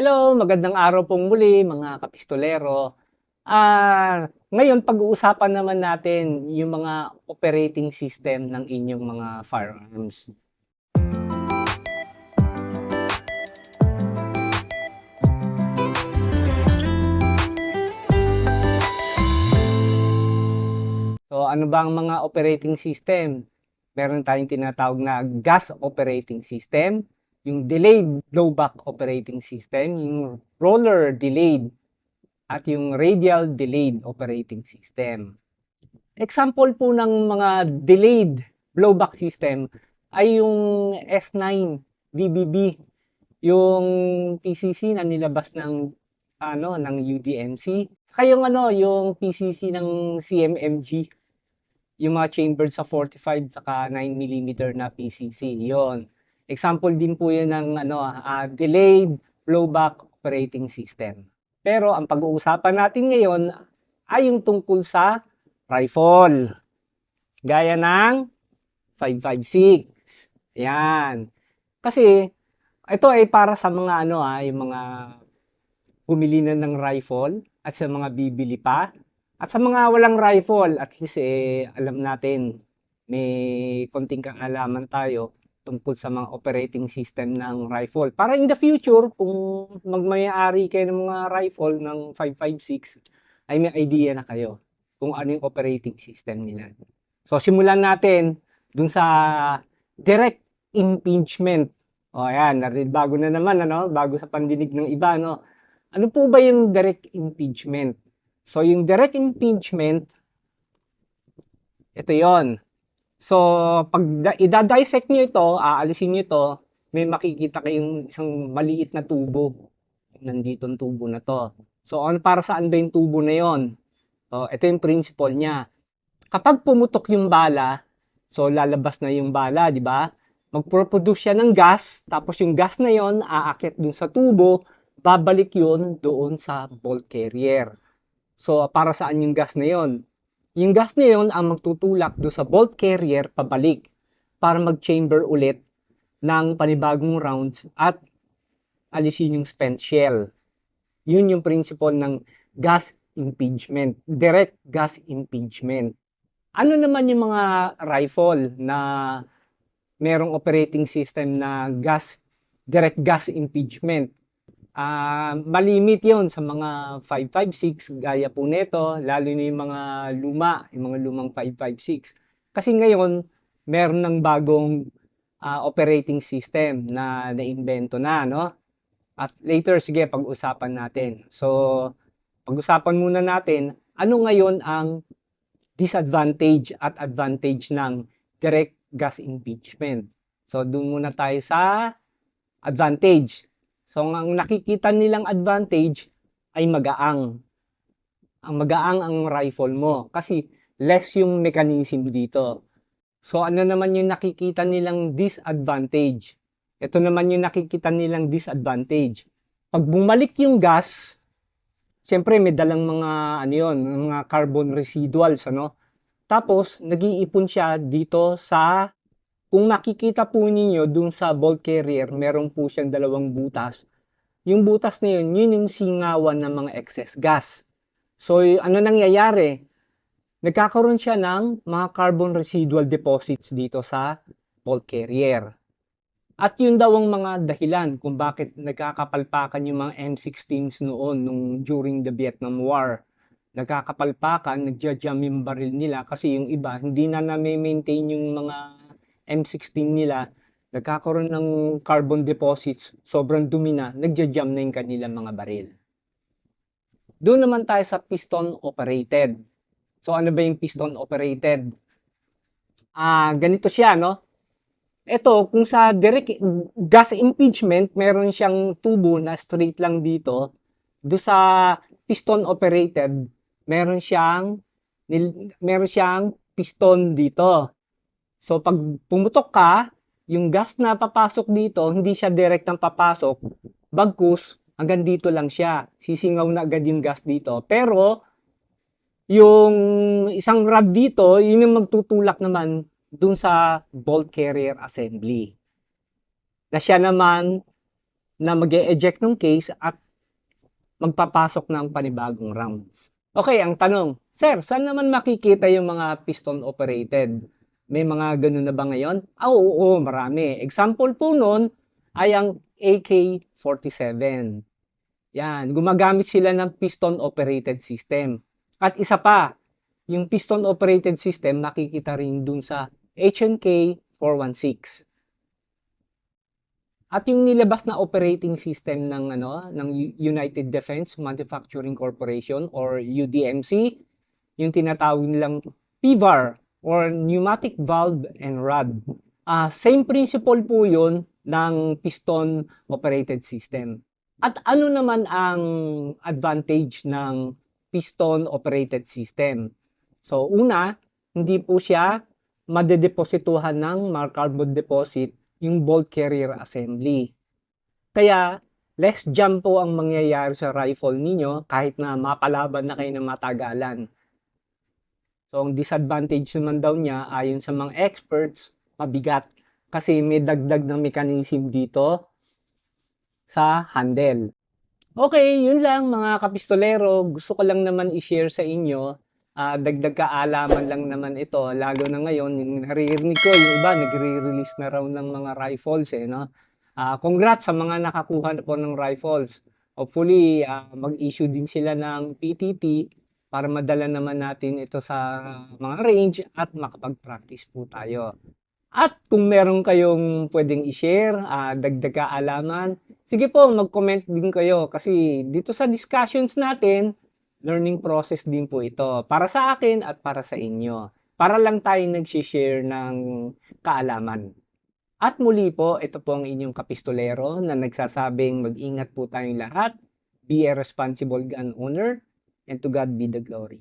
Hello, magandang araw pong muli mga kapistolero. Ah, ngayon pag-uusapan naman natin yung mga operating system ng inyong mga firearms. So ano ba ang mga operating system? Meron tayong tinatawag na gas operating system, yung delayed blowback operating system, yung roller delayed, at yung radial delayed operating system. Example po ng mga delayed blowback system ay yung S9 DBB, yung PCC na nilabas ng ano ng UDMC. Saka yung ano, yung PCC ng CMMG, yung mga chambered sa 45 saka 9 mm na PCC. Yon. Example din po yun ng ano, ah, delayed blowback operating system. Pero ang pag-uusapan natin ngayon ay yung tungkol sa rifle. Gaya ng 556. Yan. Kasi ito ay para sa mga ano ah, yung mga bumili na ng rifle at sa mga bibili pa. At sa mga walang rifle, at least eh, alam natin, may konting kaalaman tayo tungkol sa mga operating system ng rifle. Para in the future, kung magmayari kayo ng mga rifle ng 556, ay may idea na kayo kung ano yung operating system nila. So, simulan natin dun sa direct impingement. O, ayan, narin- bago na naman, ano? Bago sa pandinig ng iba, no? Ano po ba yung direct impingement? So, yung direct impingement, ito yon. So, pag idadissect nyo ito, aalisin nyo ito, may makikita kayong isang maliit na tubo. Nandito ang tubo na to. So, ano, para saan ba yung tubo na yon? So, ito yung principle niya. Kapag pumutok yung bala, so lalabas na yung bala, di ba? Magproproduce siya ng gas, tapos yung gas na yon aakit dun sa tubo, babalik yon doon sa bolt carrier. So, para saan yung gas na yon? Yung gas na yon ang magtutulak do sa bolt carrier pabalik para mag-chamber ulit ng panibagong rounds at alisin yung spent shell. Yun yung principle ng gas impingement, direct gas impingement. Ano naman yung mga rifle na merong operating system na gas direct gas impingement? Ah, malimit 'yon sa mga 556 gaya po nito, lalo na yung mga luma, yung mga lumang 556. Kasi ngayon, meron ng bagong ah, operating system na naimbento na, no? At later, sige, pag-usapan natin. So, pag-usapan muna natin, ano ngayon ang disadvantage at advantage ng direct gas impeachment. So, doon muna tayo sa advantage. So, ang nakikita nilang advantage ay magaang. Ang magaang ang rifle mo kasi less yung mechanism dito. So, ano naman yung nakikita nilang disadvantage? Ito naman yung nakikita nilang disadvantage. Pag bumalik yung gas, siyempre may dalang mga ano yun, mga carbon residuals, ano? Tapos, nag-iipon siya dito sa kung makikita po ninyo dun sa bolt carrier, meron po siyang dalawang butas. Yung butas na yun, yun yung singawan ng mga excess gas. So, ano nangyayari? Nagkakaroon siya ng mga carbon residual deposits dito sa bolt carrier. At yun daw ang mga dahilan kung bakit nagkakapalpakan yung mga M16s noon nung during the Vietnam War. Nagkakapalpakan, nagja-jam yung baril nila kasi yung iba hindi na na-maintain yung mga M16 nila. Nagkakaroon ng carbon deposits, sobrang dumi na, nagja-jam na yung kanilang mga baril. Doon naman tayo sa piston operated. So ano ba yung piston operated? Ah, ganito siya, no? Ito, kung sa direct gas impingement, meron siyang tubo na straight lang dito. Do sa piston operated, meron siyang meron siyang piston dito. So pag pumutok ka, yung gas na papasok dito, hindi siya direct ang papasok. Bagkus, hanggang dito lang siya. Sisingaw na agad yung gas dito. Pero, yung isang rod dito, yun yung magtutulak naman dun sa bolt carrier assembly. Na siya naman na mag eject ng case at magpapasok ng panibagong rounds. Okay, ang tanong, Sir, saan naman makikita yung mga piston operated? May mga ganun na ba ngayon? Ah, oo, oo, marami. Example po nun ay ang AK-47. Yan, gumagamit sila ng piston operated system. At isa pa, yung piston operated system makikita rin dun sa HNK 416. At yung nilabas na operating system ng ano ng United Defense Manufacturing Corporation or UDMC, yung tinatawag nilang PVAR or Pneumatic Valve and Rod. Ah, same principle po 'yun ng piston operated system. At ano naman ang advantage ng piston operated system? So una, hindi po siya madedeposituhan ng carbon deposit yung bolt carrier assembly. Kaya less jump po ang mangyayari sa rifle ninyo kahit na mapalaban na kayo ng matagalan. So ang disadvantage naman daw niya ayon sa mga experts, mabigat kasi may dagdag ng mechanism dito sa handle. Okay, yun lang mga kapistolero. Gusto ko lang naman i-share sa inyo ah, dagdag kaalaman lang naman ito. Lalo na ngayon, yung naririnig ko, yung iba nagre-release na raw ng mga rifles eh, no? Ah, congrats sa mga nakakuha na po ng rifles. Hopefully, ah, mag-issue din sila ng PTT para madala naman natin ito sa mga range at makapag-practice po tayo. At kung meron kayong pwedeng i-share, ah, dagdag kaalaman, sige po, mag-comment din kayo kasi dito sa discussions natin, learning process din po ito para sa akin at para sa inyo. Para lang tayo nag-share ng kaalaman. At muli po, ito po ang inyong kapistolero na nagsasabing mag-ingat po tayong lahat, be a responsible gun owner, and to God be the glory.